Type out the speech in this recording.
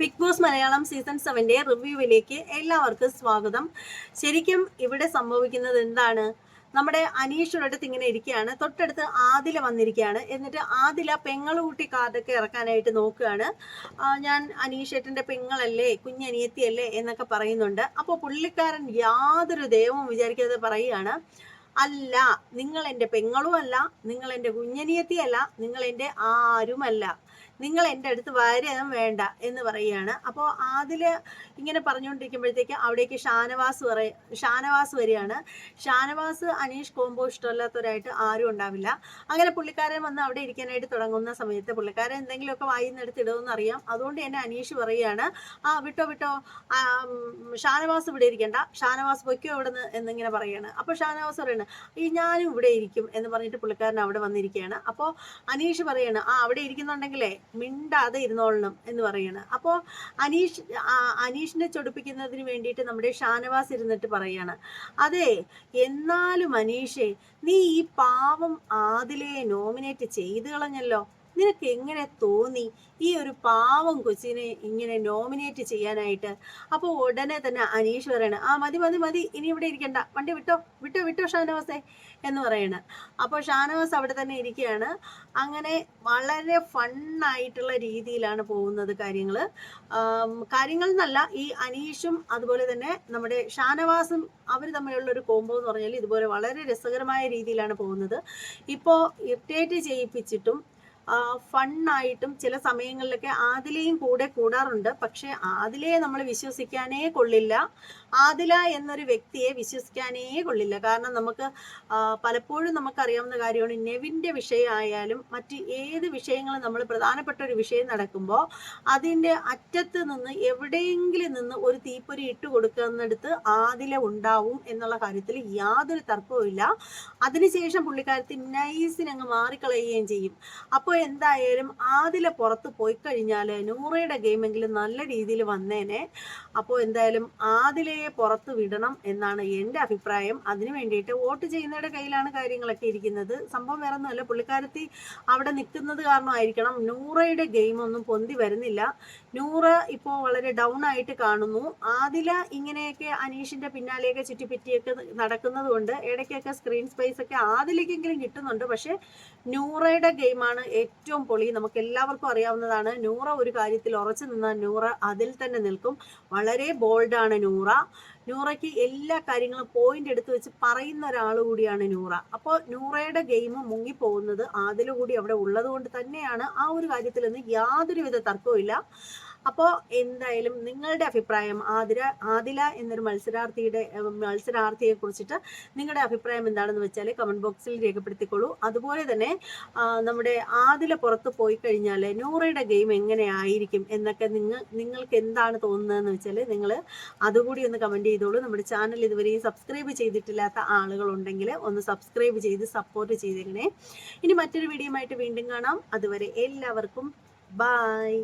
Big boss Malayalam season സെവന്റെ റിവ്യൂവിലേക്ക് എല്ലാവർക്കും സ്വാഗതം. ശരിക്കും ഇവിടെ സംഭവിക്കുന്നത് എന്താണ്? നമ്മുടെ അനീഷ് അടുത്ത് ഇങ്ങനെ ഇരിക്കുകയാണ്. തൊട്ടടുത്ത് ആദില വന്നിരിക്കുകയാണ്. എന്നിട്ട് ആദില പെങ്ങളുകൂട്ടി കാതൊക്കെ ഇറക്കാനായിട്ട് നോക്കുകയാണ്. ഞാൻ അനീഷേട്ടന്റെ പെങ്ങളല്ലേ കുഞ്ഞനിയത്തിയല്ലേ എന്നൊക്കെ പറയുന്നുണ്ട്. അപ്പോൾ പുള്ളിക്കാരൻ യാതൊരു ദൈവവും വിചാരിക്കാതെ പറയുകയാണ്. അല്ല നിങ്ങൾ എന്റെ പെങ്ങളും അല്ല നിങ്ങൾ എന്റെ കുഞ്ഞനിയത്തിയല്ല നിങ്ങൾ എന്റെ ആരുമല്ല. നിങ്ങൾ എന്റെ അടുത്ത് വരാൻ വേണ്ട എന്ന് പറയുകയാണ്. അപ്പോൾ അതിൽ ഇങ്ങനെ പറഞ്ഞുകൊണ്ടിരിക്കുമ്പോഴത്തേക്ക് അവിടേക്ക് ഷാനവാസ് പറ ഷാനവാസ് വരികയാണ്. ഷാനവാസ് അനീഷ് കോംബോ ഇഷ്ടമല്ലാത്തവരായിട്ട് ആരും ഉണ്ടാവില്ല. അങ്ങനെ പുള്ളിക്കാരൻ വന്ന് അവിടെ ഇരിക്കാനായിട്ട് തുടങ്ങുന്ന സമയത്ത് പുള്ളിക്കാരൻ എന്തെങ്കിലുമൊക്കെ വായിന്നെടുത്ത് ഇടുമെന്ന് അറിയാം. അതുകൊണ്ട് തന്നെ അനീഷ് പറയുകയാണ് ആ വിട്ടോ വിട്ടോ. ഷാനവാസ് ഇവിടെ ഇരിക്കണ്ട. ഷാനവാസ് പൊയ്ക്കോ ഇവിടെ നിന്ന് എന്നിങ്ങനെ പറയുകയാണ്. അപ്പോൾ ഷാനവാസ് പറയാണ് ഈ ഞാനും ഇവിടെ ഇരിക്കും എന്ന് പറഞ്ഞിട്ട് പുള്ളിക്കാരൻ അവിടെ വന്നിരിക്കുകയാണ്. അപ്പോൾ അനീഷ് പറയാണ് ആ അവിടെ ഇരിക്കുന്നുണ്ടെങ്കിലേ മിണ്ടാതെ ഇരുന്നോളണം എന്ന് പറയാണ്. അപ്പോൾ അനീഷ് അനീഷിനെ ചൊടിപ്പിക്കുന്നതിന് വേണ്ടിയിട്ട് നമ്മുടെ ഷാനവാസ് ഇരുന്നിട്ട് പറയാണ് അതെ എന്നാലും അനീഷേ നീ ഈ പാവം ആദിലയെ നോമിനേറ്റ് ചെയ്തു കളഞ്ഞല്ലോ. നിനക്ക് എങ്ങനെ തോന്നി? ഈ ഒരു പാവം കൊച്ചിനെ ഇങ്ങനെ നോമിനേറ്റ് ചെയ്യാനായിട്ട്. അപ്പോൾ ഉടനെ തന്നെ അനീഷ് പറയണ ആ മതി മതി മതി ഇനി ഇവിടെ ഇരിക്കണ്ട. വണ്ടി വിട്ടോ വിട്ടോ വിട്ടോ ഷാനവാസേ എന്ന് പറയണ. അപ്പോൾ ഷാനവാസ് അവിടെ തന്നെ ഇരിക്കുകയാണ്. അങ്ങനെ വളരെ ഫണ്ണായിട്ടുള്ള രീതിയിലാണ് പോകുന്നത് കാര്യങ്ങൾ കാര്യങ്ങൾ എന്നല്ല ഈ അനീഷും അതുപോലെ തന്നെ നമ്മുടെ ഷാനവാസും അവർ തമ്മിലുള്ള ഒരു കോംബോ എന്ന് പറഞ്ഞാൽ ഇതുപോലെ വളരെ രസകരമായ രീതിയിലാണ് പോകുന്നത്. ഇപ്പോൾ ഇറിറ്റേറ്റ് ചെയ്യിപ്പിച്ചിട്ടും ഫണ്ണായിട്ടും ചില സമയങ്ങളിലൊക്കെ ആദിലയും കൂടെ കൂടാറുണ്ട്. പക്ഷേ ആദിലയെ നമ്മൾ വിശ്വസിക്കാനേ കൊള്ളില്ല. ആദില എന്നൊരു വ്യക്തിയെ വിശ്വസിക്കാനേ കൊള്ളില്ല. കാരണം നമുക്ക് പലപ്പോഴും നമുക്കറിയാവുന്ന കാര്യമാണ് നെവിന്റെ വിഷയമായാലും മറ്റ് ഏത് വിഷയങ്ങളും നമ്മൾ പ്രധാനപ്പെട്ട ഒരു വിഷയം നടക്കുമ്പോൾ അതിന്റെ അറ്റത്ത് നിന്ന് എവിടെയെങ്കിലും നിന്ന് ഒരു തീപ്പൊരി ഇട്ട് കൊടുക്കുന്നിടത്ത് ആദില ഉണ്ടാവും എന്നുള്ള കാര്യത്തിൽ യാതൊരു തർക്കവും ഇല്ല അതിനുശേഷം പുള്ളിക്കാരത്തി നൈസിനങ്ങ് മാറിക്കളയുകയും ചെയ്യും. അപ്പോൾ എന്തായാലും ആദില പുറത്ത് പോയി കഴിഞ്ഞാൽ നൂറയുടെ ഗെയിമെങ്കിലും നല്ല രീതിയിൽ വന്നേനെ. അപ്പോൾ എന്തായാലും ആദിലയെ പുറത്ത് വിടണം എന്നാണ് എന്റെ അഭിപ്രായം. അതിന് വേണ്ടിയിട്ട് വോട്ട് ചെയ്യുന്നവരുടെ കയ്യിലാണ് കാര്യങ്ങളൊക്കെ ഇരിക്കുന്നത്. സംഭവം വേറെ ഒന്നുമല്ല പുള്ളിക്കാരത്തി അവിടെ നിൽക്കുന്നത് കാരണമായിരിക്കണം. നൂറയുടെ ഗെയിമൊന്നും പൊന്തി വരുന്നില്ല. നൂറ് ഇപ്പോൾ വളരെ ഡൗൺ ആയിട്ട് കാണുന്നു. ആദില ഇങ്ങനെയൊക്കെ അനീഷിന്റെ പിന്നാലെയൊക്കെ ചുറ്റിപ്പറ്റിയൊക്കെ നടക്കുന്നത് കൊണ്ട് ഇടയ്ക്കൊക്കെ സ്ക്രീൻ സ്പേസ് ഒക്കെ ആദിലേക്കെങ്കിലും കിട്ടുന്നുണ്ട്. പക്ഷേ നൂറയുടെ ഗെയിമാണ് ഏറ്റവും പൊളി നമുക്ക് എല്ലാവർക്കും അറിയാവുന്നതാണ്. നൂറ ഒരു കാര്യത്തിൽ ഉറച്ചു നിന്നാൽ നൂറ അതിൽ തന്നെ നിൽക്കും. വളരെ ബോൾഡാണ് നൂറ. നൂറയ്ക്ക് എല്ലാ കാര്യങ്ങളും പോയിന്റ് എടുത്തു വെച്ച് പറയുന്ന ഒരാൾ കൂടിയാണ് നൂറ. അപ്പോൾ നൂറയുടെ ഗെയിം മുങ്ങിപ്പോകുന്നത് ആദില കൂടി അവിടെ ഉള്ളത് കൊണ്ട് തന്നെയാണ് ആ ഒരു കാര്യത്തിൽ നിന്ന് യാതൊരുവിധ തർക്കവും അപ്പോൾ എന്തായാലും നിങ്ങളുടെ അഭിപ്രായം ആതിര ആദില എന്നൊരു മത്സരാർത്ഥിയുടെ മത്സരാർത്ഥിയെ കുറിച്ചിട്ട് നിങ്ങളുടെ അഭിപ്രായം എന്താണെന്ന് വെച്ചാൽ കമന്റ് ബോക്സിൽ രേഖപ്പെടുത്തിക്കോളൂ. അതുപോലെ തന്നെ നമ്മുടെ ആദില പുറത്ത് പോയി കഴിഞ്ഞാൽ നൂറയുടെ ഗെയിം എങ്ങനെ ആയിരിക്കും എന്നൊക്കെ നിങ്ങൾ നിങ്ങൾക്ക് എന്താണ് തോന്നുന്നതെന്ന് വെച്ചാൽ നിങ്ങൾ അതുകൂടി ഒന്ന് കമന്റ് ചെയ്തോളൂ. നമ്മുടെ ചാനൽ ഇതുവരെയും സബ്സ്ക്രൈബ് ചെയ്തിട്ടില്ലാത്ത ആളുകളുണ്ടെങ്കിൽ ഒന്ന് സബ്സ്ക്രൈബ് ചെയ്ത് സപ്പോർട്ട് ചെയ്തേക്കണേ. ഇനി മറ്റൊരു വീഡിയോ ആയിട്ട് വീണ്ടും കാണാം. അതുവരെ എല്ലാവർക്കും ബായ്